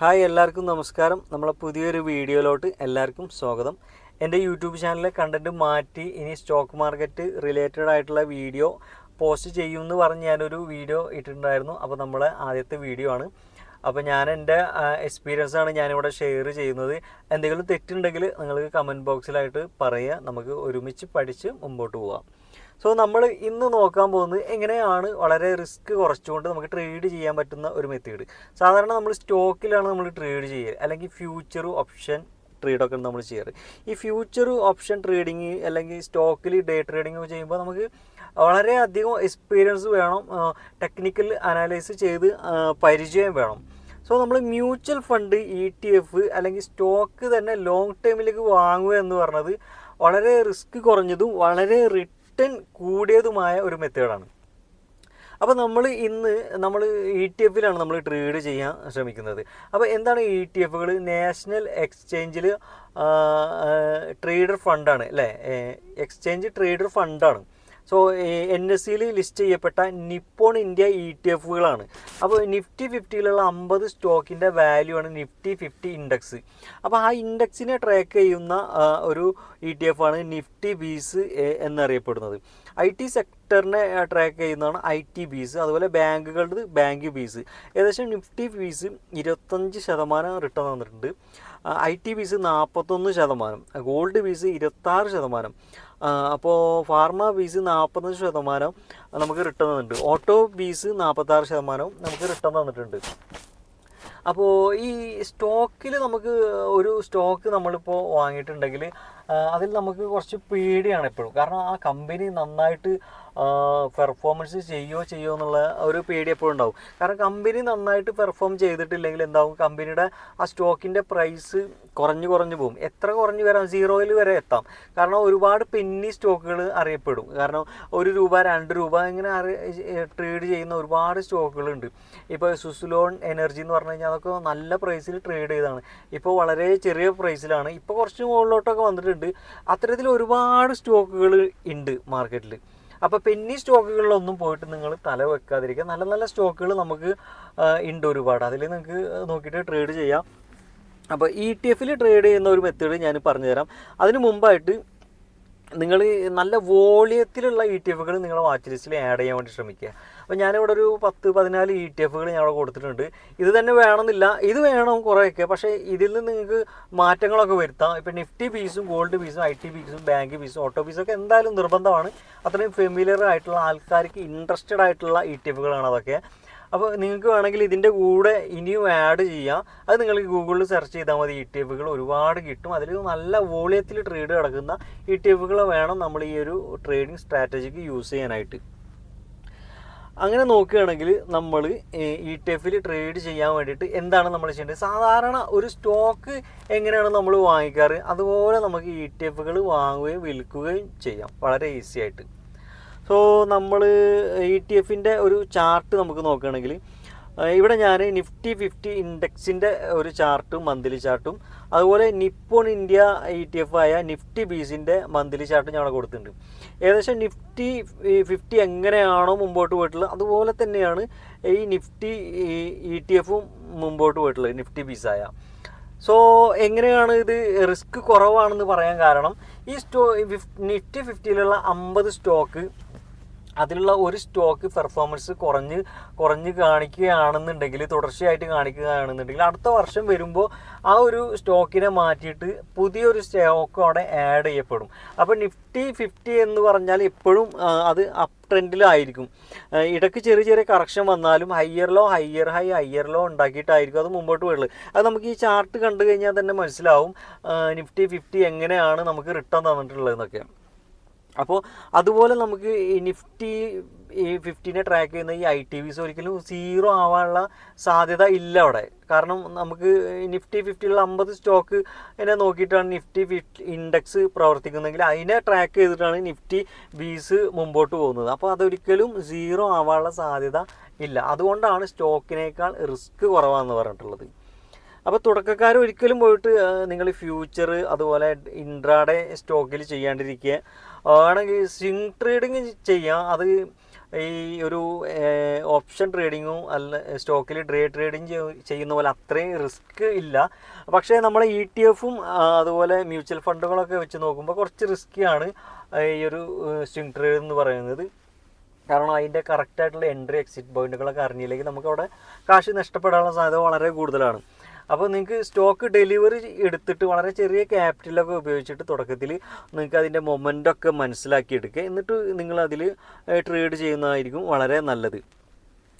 Hi എല്ലാവർക്കും നമസ്കാരം. നമ്മളെ പുതിയൊരു വീഡിയോയിലോട്ട് എല്ലാവർക്കും സ്വാഗതം. എന്റെ യൂട്യൂബ് ചാനലിലെ കണ്ടന്റ് മാറ്റി ഇനി സ്റ്റോക്ക് മാർക്കറ്റ് റിലേറ്റഡ് ആയിട്ടുള്ള വീഡിയോ പോസ്റ്റ് ചെയ്യുമെന്ന് പറഞ്ഞ് ഞാനൊരു വീഡിയോ ഇട്ടിട്ടുണ്ടായിരുന്നു. അപ്പോൾ നമ്മളെ ആദ്യത്തെ വീഡിയോ ആണ്. അപ്പോൾ ഞാൻ എന്റെ എക്സ്പീരിയൻസ് ആണ് ഞാനിവിടെ ഷെയർ ചെയ്യുന്നത്. എന്തെങ്കിലും തെറ്റുണ്ടെങ്കിൽ നിങ്ങൾക്ക് കമന്റ് ബോക്സിലായിട്ട് പറയുക. നമുക്ക് ഒരുമിച്ച് പഠിച്ച് മുമ്പോട്ട് പോകാം സോ നമ്മൾ ഇന്ന് നോക്കാൻ പോകുന്നത് എങ്ങനെയാണ് വളരെ റിസ്ക് കുറച്ചുകൊണ്ട് നമുക്ക് ട്രേഡ് ചെയ്യാൻ പറ്റുന്ന ഒരു മെത്തേഡ് സാധാരണ നമ്മൾ സ്റ്റോക്കിലാണ് നമ്മൾ ട്രേഡ് ചെയ്യുക അല്ലെങ്കിൽ ഫ്യൂച്ചർ ഓപ്ഷൻ ട്രേഡൊക്കെ നമ്മൾ ചെയ്യാറ് ഈ ഫ്യൂച്ചർ ഓപ്ഷൻ ട്രേഡിങ് അല്ലെങ്കിൽ സ്റ്റോക്കിൽ ഡേ ഒക്കെ ചെയ്യുമ്പോൾ നമുക്ക് വളരെയധികം എക്സ്പീരിയൻസ് വേണം ടെക്നിക്കൽ അനാലൈസ് ചെയ്ത് പരിചയം വേണം. സോ നമ്മൾ mutual fund E T F അല്ലെങ്കിൽ സ്റ്റോക്ക് തന്നെ ലോങ് ടേമിലേക്ക് വാങ്ങുക എന്ന് പറഞ്ഞത് വളരെ റിസ്ക് കുറഞ്ഞതും വളരെ റിട്ടേൺ കൂടിയതുമായ ഒരു മെത്തേഡാണ്. അപ്പോൾ നമ്മൾ ഇന്ന് നമ്മൾ ഇ ടി എഫിലാണ് നമ്മൾ ട്രേഡ് ചെയ്യാൻ ശ്രമിക്കുന്നത്. അപ്പോൾ എന്താണ് ഇ ടി എഫുകൾ നാഷണൽ എക്സ്ചേഞ്ചിൽ ട്രേഡർ ഫണ്ടാണ് അല്ലേ? എക്സ്ചേഞ്ച് ട്രേഡർ ഫണ്ടാണ് സോ എൻ എസ് സിയിൽ ലിസ്റ്റ് ചെയ്യപ്പെട്ട നിപ്പോൺ ഇന്ത്യ ഇ ടി എഫുകളാണ് അപ്പോൾ നിഫ്റ്റി ഫിഫ്റ്റിയിലുള്ള അമ്പത് സ്റ്റോക്കിന്റെ വാല്യൂ ആണ് നിഫ്റ്റി ഫിഫ്റ്റി ഇൻഡെക്സ് അപ്പോൾ ആ ഇൻഡെക്സിനെ ട്രാക്ക് ചെയ്യുന്ന ഒരു ഇ ടി എഫ് ആണ് നിഫ്റ്റി ബീസ് എന്നറിയപ്പെടുന്നത്. ഐ ടി സെക്ടറിനെ ട്രാക്ക് ചെയ്യുന്നതാണ് ഐ ടി ബീസ് അതുപോലെ ബാങ്കുകളുടെ ബാങ്ക് ബീസ് ഏകദേശം നിഫ്റ്റി ബീസ് ഇരുപത്തഞ്ച് ശതമാനം റിട്ടേൺ വന്നിട്ടുണ്ട് ഐ ടി ബീസ് നാൽപ്പത്തൊന്ന് ശതമാനം ഗോൾഡ് ബീസ് ഇരുപത്താറ് ശതമാനം അപ്പോൾ ഫാർമ ബീസ് നാൽപ്പത്തഞ്ച് ശതമാനം നമുക്ക് റിട്ടേൺ തന്നിട്ടുണ്ട്. ഓട്ടോ ബീസ് നാൽപ്പത്താറ് ശതമാനവും നമുക്ക് റിട്ടേൺ തന്നിട്ടുണ്ട്. അപ്പോൾ ഈ സ്റ്റോക്കിൽ നമുക്ക് ഒരു സ്റ്റോക്ക് നമ്മളിപ്പോൾ വാങ്ങിയിട്ടുണ്ടെങ്കിൽ അതിൽ നമുക്ക് കുറച്ച് പേടിയാണ് എപ്പോഴും. കാരണം ആ കമ്പനി നന്നായിട്ട് പെർഫോമൻസ് ചെയ്യോ ചെയ്യോ എന്നുള്ള ഒരു പേടി എപ്പോഴും ഉണ്ടാവും. കാരണം കമ്പനി നന്നായിട്ട് പെർഫോം ചെയ്തിട്ടില്ലെങ്കിൽ എന്താവും? കമ്പനിയുടെ ആ സ്റ്റോക്കിന്റെ പ്രൈസ് കുറഞ്ഞു കുറഞ്ഞു പോകും എത്ര കുറഞ്ഞു വരാം? സീറോയിൽ വരെ എത്താം. കാരണം ഒരുപാട് പെന്നി സ്റ്റോക്കുകൾ അറിയപ്പെടും. കാരണം ഒരു രൂപ രണ്ട് രൂപ ഇങ്ങനെ അറി ട്രേഡ് ചെയ്യുന്ന ഒരുപാട് സ്റ്റോക്കുകളുണ്ട് ഇപ്പോൾ സുസുലോൺ എനർജി എന്ന് പറഞ്ഞു കഴിഞ്ഞാൽ അതൊക്കെ നല്ല പ്രൈസിൽ ട്രേഡ് ചെയ്താണ്. ഇപ്പോൾ വളരെ ചെറിയ പ്രൈസിലാണ് ഇപ്പോൾ കുറച്ച് മുകളിലോട്ടൊക്കെ വന്നിട്ടുണ്ട്. അത്തരത്തിൽ ഒരുപാട് സ്റ്റോക്കുകൾ ഉണ്ട് മാർക്കറ്റിൽ അപ്പോൾ പെന്നി സ്റ്റോക്കുകളിലൊന്നും പോയിട്ട് നിങ്ങൾ തല വെക്കാതിരിക്കുക. നല്ല നല്ല സ്റ്റോക്കുകൾ നമുക്ക് ഉണ്ട് ഒരുപാട്. അതിൽ നിങ്ങൾക്ക് നോക്കിയിട്ട് ട്രേഡ് ചെയ്യാം. അപ്പോൾ ഇ ടി എഫിൽ ട്രേഡ് ചെയ്യുന്ന ഒരു മെത്തേഡ് ഞാൻ പറഞ്ഞുതരാം. അതിന് മുമ്പായിട്ട് നിങ്ങൾ നല്ല വോളിയത്തിലുള്ള ഇ ടി എഫുകൾ നിങ്ങളുടെ വാച്ച് ലിസ്റ്റിൽ ആഡ് ചെയ്യാൻ വേണ്ടി ശ്രമിക്കുക. അപ്പോൾ ഞാനിവിടെ ഒരു പത്ത് പതിനാല് ഇ ടി എഫുകൾ ഞാൻ അവിടെ കൊടുത്തിട്ടുണ്ട്. ഇത് തന്നെ വേണമെന്നില്ല. ഇത് വേണം കുറേയൊക്കെ. പക്ഷേ ഇതിൽ നിന്ന് നിങ്ങൾക്ക് മാറ്റങ്ങളൊക്കെ വരുത്താം. ഇപ്പം നിഫ്റ്റി ഫീസും ഗോൾഡ് ഫീസും ഐ ടി ഫീസും ബാങ്ക് ഫീസും ഓട്ടോ ഫീസും ഒക്കെ എന്തായാലും നിർബന്ധമാണ്. അത്രയും ഫെമിലിയർ ആയിട്ടുള്ള ആൾക്കാർക്ക് ഇൻട്രസ്റ്റഡ് ആയിട്ടുള്ള ഇ ടി എഫുകളാണ് അതൊക്കെ. അപ്പോൾ നിങ്ങൾക്ക് വേണമെങ്കിൽ ഇതിന്റെ കൂടെ ഇനിയും ആഡ് ചെയ്യാം. അത് നിങ്ങൾ ഗൂഗിളിൽ സെർച്ച് ചെയ്താൽ മതി. ഇ ടി എഫുകൾ ഒരുപാട് കിട്ടും. അതിൽ നല്ല വോളിയത്തിൽ ട്രേഡ് കിടക്കുന്ന ഇ ടി എഫുകൾ വേണം നമ്മൾ ഈ ഒരു ട്രേഡിംഗ് സ്ട്രാറ്റജിക്ക് യൂസ് ചെയ്യാനായിട്ട്. അങ്ങനെ നോക്കുകയാണെങ്കിൽ നമ്മൾ ഇ ടി എഫിൽ ട്രേഡ് ചെയ്യാൻ വേണ്ടിയിട്ട് എന്താണ് നമ്മൾ ചെയ്യേണ്ടത്? സാധാരണ ഒരു സ്റ്റോക്ക് എങ്ങനെയാണ് നമ്മൾ വാങ്ങിക്കാറ്? അതുപോലെ നമുക്ക് ഇ ടി എഫുകൾ വാങ്ങുകയും വിൽക്കുകയും ചെയ്യാം. വളരെ ഈസി ആയിട്ട്. സോ നമ്മൾ ഇ ടി എഫിന്റെ ഒരു ചാർട്ട് നമുക്ക് നോക്കുകയാണെങ്കിൽ ഇവിടെ ഞാൻ നിഫ്റ്റി ഫിഫ്റ്റി ഇൻഡെക്സിന്റെ ഒരു ചാർട്ടും മന്ത്ലി ചാർട്ടും. അതുപോലെ Nippon India E T F ആയ നിഫ്റ്റി ബീസിന്റെ മന്ത്ലി ചാർട്ടും ഞാൻ കൊടുത്തിട്ടുണ്ട്. ഏകദേശം നിഫ്റ്റി ഫിഫ്റ്റി എങ്ങനെയാണോ മുമ്പോട്ട് പോയിട്ടുള്ളത് അതുപോലെ തന്നെയാണ് ഈ നിഫ്റ്റി ഇ ടി എഫും മുമ്പോട്ട് പോയിട്ടുള്ളത് നിഫ്റ്റി ബീസായ സോ എങ്ങനെയാണ് ഇത് റിസ്ക് കുറവാണെന്ന് പറയാൻ കാരണം ഈ സ്റ്റോ നിഫ്റ്റി ഫിഫ്റ്റിയിലുള്ള അമ്പത് സ്റ്റോക്ക് അതിലുള്ള ഒരു സ്റ്റോക്ക് പെർഫോമൻസ് കുറഞ്ഞ് കുറഞ്ഞ് കാണിക്കുകയാണെന്നുണ്ടെങ്കിൽ തുടർച്ചയായിട്ട് കാണിക്കുകയാണെന്നുണ്ടെങ്കിൽ അടുത്ത വർഷം വരുമ്പോൾ ആ ഒരു സ്റ്റോക്കിനെ മാറ്റിയിട്ട് പുതിയൊരു സ്റ്റോക്ക് അവിടെ ആഡ് ചെയ്യപ്പെടും. അപ്പോൾ നിഫ്റ്റി ഫിഫ്റ്റി എന്ന് പറഞ്ഞാൽ എപ്പോഴും അത് അപ്പ് ട്രെൻഡിലായിരിക്കും. ഇടയ്ക്ക് ചെറിയ ചെറിയ കറക്ഷൻ വന്നാലും higher low higher high higher low ഉണ്ടാക്കിയിട്ടായിരിക്കും അത് മുമ്പോട്ട് പോയുള്ളത് അത് നമുക്ക് ഈ ചാർട്ട് കണ്ടു കഴിഞ്ഞാൽ തന്നെ മനസ്സിലാവും നിഫ്റ്റി ഫിഫ്റ്റി എങ്ങനെയാണ് നമുക്ക് റിട്ടേൺ തന്നിട്ടുള്ളതെന്നൊക്കെ. അപ്പോൾ അതുപോലെ നമുക്ക് ഈ നിഫ്റ്റി ഈ ഫിഫ്റ്റീനെ ട്രാക്ക് ചെയ്യുന്ന ഈ ഐ ടി വിസ് ഒരിക്കലും സീറോ ആവാനുള്ള സാധ്യത ഇല്ല അവിടെ. കാരണം നമുക്ക് നിഫ്റ്റി ഫിഫ്റ്റിയുള്ള അമ്പത് സ്റ്റോക്ക് എന്നെ നോക്കിയിട്ടാണ് നിഫ്റ്റി ഫിഫ്റ്റി ഇൻഡെക്സ് പ്രവർത്തിക്കുന്നതെങ്കിൽ അതിനെ ട്രാക്ക് ചെയ്തിട്ടാണ് നിഫ്റ്റി ബീസ് മുമ്പോട്ട് പോകുന്നത്. അപ്പോൾ അതൊരിക്കലും സീറോ ആവാനുള്ള സാധ്യത ഇല്ല. അതുകൊണ്ടാണ് സ്റ്റോക്കിനേക്കാൾ റിസ്ക് കുറവാണെന്ന് പറഞ്ഞിട്ടുള്ളത്. അപ്പോൾ തുടക്കക്കാർ ഒരിക്കലും പോയിട്ട് നിങ്ങൾ ഫ്യൂച്ചർ അതുപോലെ ഇൻട്രാഡേ സ്റ്റോക്കിൽ ചെയ്യാണ്ടിരിക്കുക. ആണെങ്കിൽ സ്വിംഗ് ട്രേഡിങ് ചെയ്യാം. അത് ഈ ഒരു ഓപ്ഷൻ ട്രേഡിങ്ങും അല്ല സ്റ്റോക്കിൽ ഡേ ട്രേഡിങ് ചെയ്യുന്ന പോലെ അത്രയും റിസ്ക് ഇല്ല. പക്ഷേ നമ്മൾ ഇ ടി എഫും അതുപോലെ മ്യൂച്വൽ ഫണ്ടുകളൊക്കെ വെച്ച് നോക്കുമ്പോൾ കുറച്ച് റിസ്ക്കിയാണ് ഈ ഒരു സ്വിംഗ് ട്രേഡ് എന്ന് പറയുന്നത്. കാരണം അതിന്റെ കറക്റ്റായിട്ടുള്ള എൻട്രി എക്സിറ്റ് പോയിന്റുകളൊക്കെ അറിഞ്ഞില്ലെങ്കിൽ നമുക്ക് അവിടെ കാശ് നഷ്ടപ്പെടാനുള്ള സാധ്യത വളരെ കൂടുതലാണ്. അപ്പോൾ നിങ്ങൾക്ക് സ്റ്റോക്ക് ഡെലിവറി എടുത്തിട്ട് വളരെ ചെറിയ ക്യാപിറ്റലൊക്കെ ഉപയോഗിച്ചിട്ട് തുടക്കത്തിൽ നിങ്ങൾക്ക് അതിന്റെ മൊമെന്റൊക്കെ മനസ്സിലാക്കി എടുക്കുക എന്നിട്ട് നിങ്ങൾ അതിൽ ട്രേഡ് ചെയ്യുന്നതായിരിക്കും വളരെ നല്ലത്.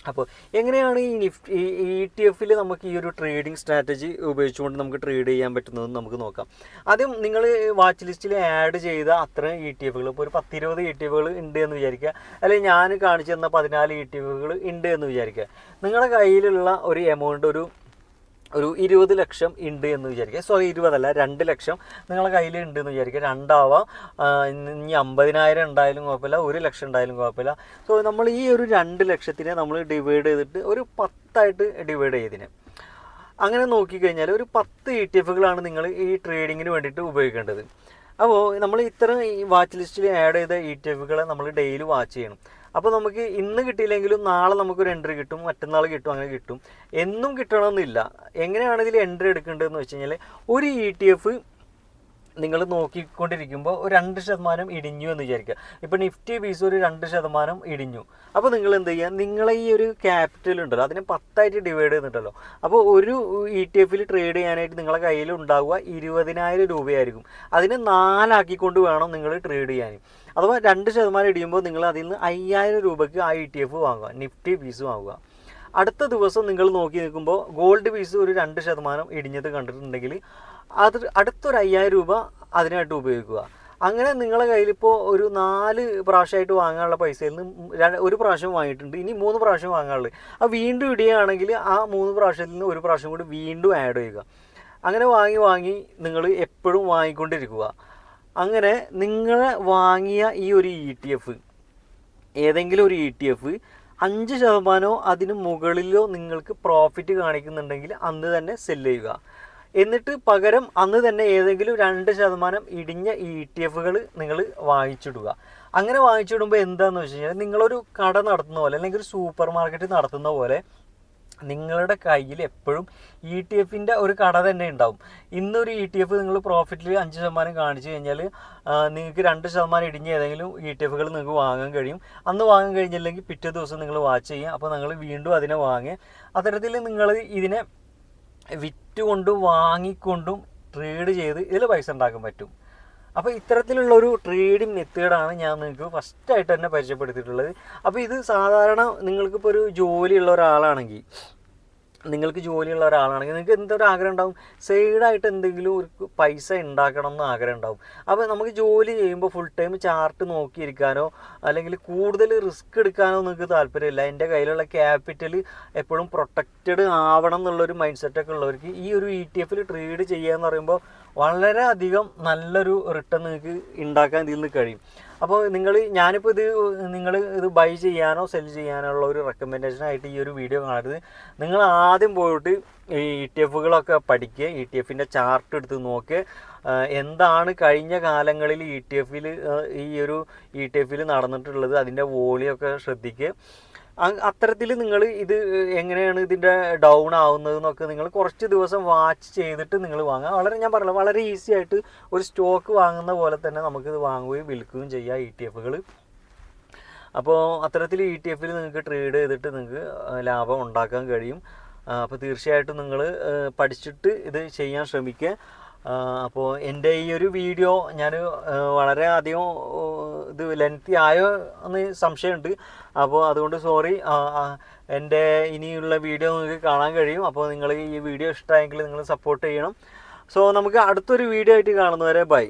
അപ്പോൾ എങ്ങനെയാണ് ഈ നിഫ്റ്റി ഇ ടി എഫിൽ നമുക്ക് ഈ ഒരു ട്രേഡിംഗ് സ്ട്രാറ്റജി ഉപയോഗിച്ചുകൊണ്ട് നമുക്ക് ട്രേഡ് ചെയ്യാൻ പറ്റുന്നതെന്ന് നമുക്ക് നോക്കാം. ആദ്യം നിങ്ങൾ വാച്ച് ലിസ്റ്റിൽ ആഡ് ചെയ്ത അത്രയും ഇ ടി എഫുകൾ ഇപ്പോൾ ഒരു പത്തിരുപത് ഇ ടി എഫുകൾ ഉണ്ട് എന്ന് വിചാരിക്കുക. അല്ലെങ്കിൽ ഞാൻ കാണിച്ചു തന്ന പതിനാല് ഇ ടി എഫുകൾ ഉണ്ട് എന്ന് വിചാരിക്കുക. നിങ്ങളുടെ കയ്യിലുള്ള ഒരു എമൗണ്ട് ഒരു ഒരു ഇരുപത് ലക്ഷം ഉണ്ട് എന്ന് വിചാരിക്കുക. സോറി ഇരുപതല്ല രണ്ട് ലക്ഷം നിങ്ങളുടെ കയ്യിൽ ഉണ്ട് എന്ന് വിചാരിക്കുക. രണ്ടാവാം ഇനി അമ്പതിനായിരം ഉണ്ടായാലും കുഴപ്പമില്ല ഒരു ലക്ഷം ഉണ്ടായാലും കുഴപ്പമില്ല. സോ നമ്മൾ ഈ ഒരു രണ്ട് ലക്ഷത്തിനെ നമ്മൾ ഡിവൈഡ് ചെയ്തിട്ട് ഒരു പത്തായിട്ട് ഡിവൈഡ് ചെയ്തിന്. അങ്ങനെ നോക്കിക്കഴിഞ്ഞാൽ ഒരു പത്ത് ഇ ടി എഫുകളാണ് നിങ്ങൾ ഈ ട്രേഡിങ്ങിന് വേണ്ടിയിട്ട് ഉപയോഗിക്കേണ്ടത്. അപ്പോൾ നമ്മൾ ഇത്തരം ഈ വാച്ച് ലിസ്റ്റിൽ ആഡ് ചെയ്ത ഇ ടി എഫുകളെ നമ്മൾ ഡെയിലി വാച്ച് ചെയ്യണം. അപ്പോൾ നമുക്ക് ഇന്ന് കിട്ടിയില്ലെങ്കിലും നാളെ നമുക്കൊരു എൻട്രി കിട്ടും മറ്റന്നാൾ കിട്ടും അങ്ങനെ കിട്ടും. എന്നും കിട്ടണമെന്നില്ല. എങ്ങനെയാണ് ഇതിൽ എൻട്രി എടുക്കേണ്ടതെന്ന് വെച്ച് കഴിഞ്ഞാൽ ഒരു ഇ ടി എഫ് നിങ്ങൾ നോക്കിക്കൊണ്ടിരിക്കുമ്പോൾ ഒരു രണ്ട് ശതമാനം ഇടിഞ്ഞു എന്ന് വിചാരിക്കുക. ഇപ്പോൾ നിഫ്റ്റി ബീസ് ഒരു രണ്ട് ശതമാനം ഇടിഞ്ഞു. അപ്പോൾ നിങ്ങൾ എന്ത് ചെയ്യുക? നിങ്ങളെ ഈ ഒരു ക്യാപിറ്റൽ ഉണ്ടല്ലോ അതിനെ പത്തായിട്ട് ഡിവൈഡ് ചെയ്തിട്ടല്ലോ. അപ്പോൾ ഒരു ഇ ടി എഫിൽ ട്രേഡ് ചെയ്യാനായിട്ട് നിങ്ങളെ കയ്യിൽ ഉണ്ടാവുക ഇരുപതിനായിരം രൂപയായിരിക്കും. അതിനെ നാലാക്കിക്കൊണ്ട് വേണം നിങ്ങൾ ട്രേഡ് ചെയ്യാൻ. അഥവാ രണ്ട് ശതമാനം ഇടിയുമ്പോൾ നിങ്ങൾ അതിൽ നിന്ന് അയ്യായിരം രൂപയ്ക്ക് ആ ഇ ടി എഫ് വാങ്ങുക നിഫ്റ്റി പീസ് വാങ്ങുക. അടുത്ത ദിവസം നിങ്ങൾ നോക്കി നിൽക്കുമ്പോൾ ഗോൾഡ് പീസ് ഒരു രണ്ട് ശതമാനം ഇടിഞ്ഞത് കണ്ടിട്ടുണ്ടെങ്കിൽ അത് അടുത്തൊരു അയ്യായിരം രൂപ അതിനായിട്ട് ഉപയോഗിക്കുക. അങ്ങനെ നിങ്ങളെ കയ്യിലിപ്പോൾ ഒരു നാല് പ്രാവശ്യമായിട്ട് വാങ്ങാനുള്ള പൈസയിൽ നിന്ന് ഒരു പ്രാവശ്യം വാങ്ങിയിട്ടുണ്ട് ഇനി മൂന്ന് പ്രാവശ്യം വാങ്ങാനുള്ളത്. ആ വീണ്ടും ഇടുകയാണെങ്കിൽ ആ മൂന്ന് പ്രാവശ്യത്തിൽ നിന്ന് ഒരു പ്രാവശ്യം കൂടി വീണ്ടും ആഡ് ചെയ്യുക. അങ്ങനെ വാങ്ങി വാങ്ങി നിങ്ങൾ എപ്പോഴും വാങ്ങിക്കൊണ്ടിരിക്കുക. അങ്ങനെ നിങ്ങൾ വാങ്ങിയ ഈ ഒരു ഇ ടി എഫ് ഏതെങ്കിലും ഒരു ഇ ടി എഫ് അഞ്ച് ശതമാനമോ അതിന് മുകളിലോ നിങ്ങൾക്ക് പ്രോഫിറ്റ് കാണിക്കുന്നുണ്ടെങ്കിൽ അന്ന് തന്നെ സെല്ല് ചെയ്യുക. എന്നിട്ട് പകരം അന്ന് തന്നെ ഏതെങ്കിലും രണ്ട് ശതമാനം ഇടിഞ്ഞ ഇ ടി എഫുകൾ നിങ്ങൾ വാങ്ങിച്ചിടുക. അങ്ങനെ വാങ്ങിച്ചിടുമ്പോൾ എന്താണെന്ന് വെച്ച് കഴിഞ്ഞാൽ നിങ്ങളൊരു കട നടത്തുന്ന പോലെ അല്ലെങ്കിൽ ഒരു സൂപ്പർ മാർക്കറ്റ് നടത്തുന്ന പോലെ നിങ്ങളുടെ കയ്യിൽ എപ്പോഴും ഇ ടി എഫിന്റെ ഒരു കട തന്നെ ഉണ്ടാവും. ഇന്നൊരു ഇ ടി എഫ് നിങ്ങൾ പ്രോഫിറ്റിൽ അഞ്ച് ശതമാനം കാണിച്ചു കഴിഞ്ഞാൽ നിങ്ങൾക്ക് രണ്ട് ശതമാനം ഇടിഞ്ഞ ഏതെങ്കിലും ഇ ടി എഫുകൾ നിങ്ങൾക്ക് വാങ്ങാൻ കഴിയും. അന്ന് വാങ്ങാൻ കഴിഞ്ഞില്ലെങ്കിൽ പിറ്റേ ദിവസം നിങ്ങൾ വാച്ച് ചെയ്യുക. അപ്പോൾ നിങ്ങൾ വീണ്ടും അതിനെ വാങ്ങി അത്തരത്തിൽ നിങ്ങൾ ഇതിനെ വിറ്റുകൊണ്ടും വാങ്ങിക്കൊണ്ടും ട്രേഡ് ചെയ്ത് ഇതിൽ പൈസ ഉണ്ടാക്കാൻ പറ്റും. അപ്പോൾ ഇത്തരത്തിലുള്ള ഒരു ട്രേഡിംഗ് മെത്തേഡാണ് ഞാൻ നിങ്ങൾക്ക് ഫസ്റ്റായിട്ട് തന്നെ പരിചയപ്പെടുത്തിയിട്ടുള്ളത്. അപ്പോൾ ഇത് സാധാരണ നിങ്ങൾക്കിപ്പോൾ ഒരു ജോലിയുള്ള ഒരാളാണെങ്കിൽ നിങ്ങൾക്ക് ജോലിയുള്ള ഒരാളാണെങ്കിൽ നിങ്ങൾക്ക് എന്തൊരു ആഗ്രഹം ഉണ്ടാവും? സൈഡായിട്ട് എന്തെങ്കിലും ഒരു പൈസ ഉണ്ടാക്കണം എന്ന് ആഗ്രഹം ഉണ്ടാവും. അപ്പോൾ നമുക്ക് ജോലി ചെയ്യുമ്പോൾ ഫുൾ ടൈം ചാർട്ട് നോക്കിയിരിക്കാനോ അല്ലെങ്കിൽ കൂടുതൽ റിസ്ക് എടുക്കാനോ നിങ്ങൾക്ക് താല്പര്യമില്ല. എന്റെ കയ്യിലുള്ള ക്യാപിറ്റൽ എപ്പോഴും പ്രൊട്ടക്റ്റഡ് ആവണം എന്നുള്ളൊരു മൈൻഡ് സെറ്റൊക്കെ ഉള്ളവർക്ക് ഈ ഒരു ഇ ടി എഫിൽ ട്രേഡ് ചെയ്യുക എന്ന് പറയുമ്പോൾ വളരെയധികം നല്ലൊരു റിട്ടേൺ നിങ്ങൾക്ക് ഉണ്ടാക്കാൻ ഇതിൽ നിന്ന് കഴിയും. അപ്പോൾ നിങ്ങൾ ഞാനിപ്പോൾ ഇത് നിങ്ങൾ ഇത് ബൈ ചെയ്യാനോ സെൽ ചെയ്യാനോ ഉള്ള ഒരു റെക്കമെൻഡേഷൻ ആയിട്ട് ഈ ഒരു വീഡിയോ കാണരുത്. നിങ്ങൾ ആദ്യം പോയിട്ട് ഈ ഇ ടി എഫുകളൊക്കെ പഠിക്കുക ഇ ടി എഫിന്റെ ചാർട്ട് എടുത്ത് നോക്കുക. എന്താണ് കഴിഞ്ഞ കാലങ്ങളിൽ ഇ ടി എഫിൽ ഈ ഒരു ഇ ടി എഫിൽ നടന്നിട്ടുള്ളത് അതിന്റെ വോളിയൊക്കെ ശ്രദ്ധിക്കുക. അത്തരത്തിൽ നിങ്ങൾ ഇത് എങ്ങനെയാണ് ഇതിന്റെ ഡൗൺ ആവുന്നത് എന്നൊക്കെ നിങ്ങൾ കുറച്ച് ദിവസം വാച്ച് ചെയ്തിട്ട് നിങ്ങൾ വാങ്ങുക. വളരെ ഞാൻ പറഞ്ഞില്ല വളരെ ഈസി ആയിട്ട് ഒരു സ്റ്റോക്ക് വാങ്ങുന്ന പോലെ തന്നെ നമുക്കിത് വാങ്ങുകയും വിൽക്കുകയും ചെയ്യാം ഇ ടി എഫുകൾ അപ്പോൾ അത്തരത്തിൽ ഇ ടി എഫിൽ നിങ്ങൾക്ക് ട്രേഡ് ചെയ്തിട്ട് നിങ്ങൾക്ക് ലാഭം ഉണ്ടാക്കാൻ കഴിയും. അപ്പോൾ തീർച്ചയായിട്ടും നിങ്ങൾ പഠിച്ചിട്ട് ഇത് ചെയ്യാൻ ശ്രമിക്കുക. അപ്പോൾ എന്റെ ഈ ഒരു വീഡിയോ ഞാൻ വളരെ അധികം ഇത് ലെങ്തി ആയോ എന്ന് സംശയമുണ്ട്. അപ്പോൾ അതുകൊണ്ട് സോറി എന്റെ ഇനിയുള്ള വീഡിയോ നിങ്ങൾക്ക് കാണാൻ കഴിയും. അപ്പോൾ നിങ്ങൾ ഈ വീഡിയോ ഇഷ്ടമായെങ്കിൽ നിങ്ങൾ സപ്പോർട്ട് ചെയ്യണം. സോ നമുക്ക് അടുത്തൊരു വീഡിയോ ആയിട്ട് കാണുന്നവരെ ബൈ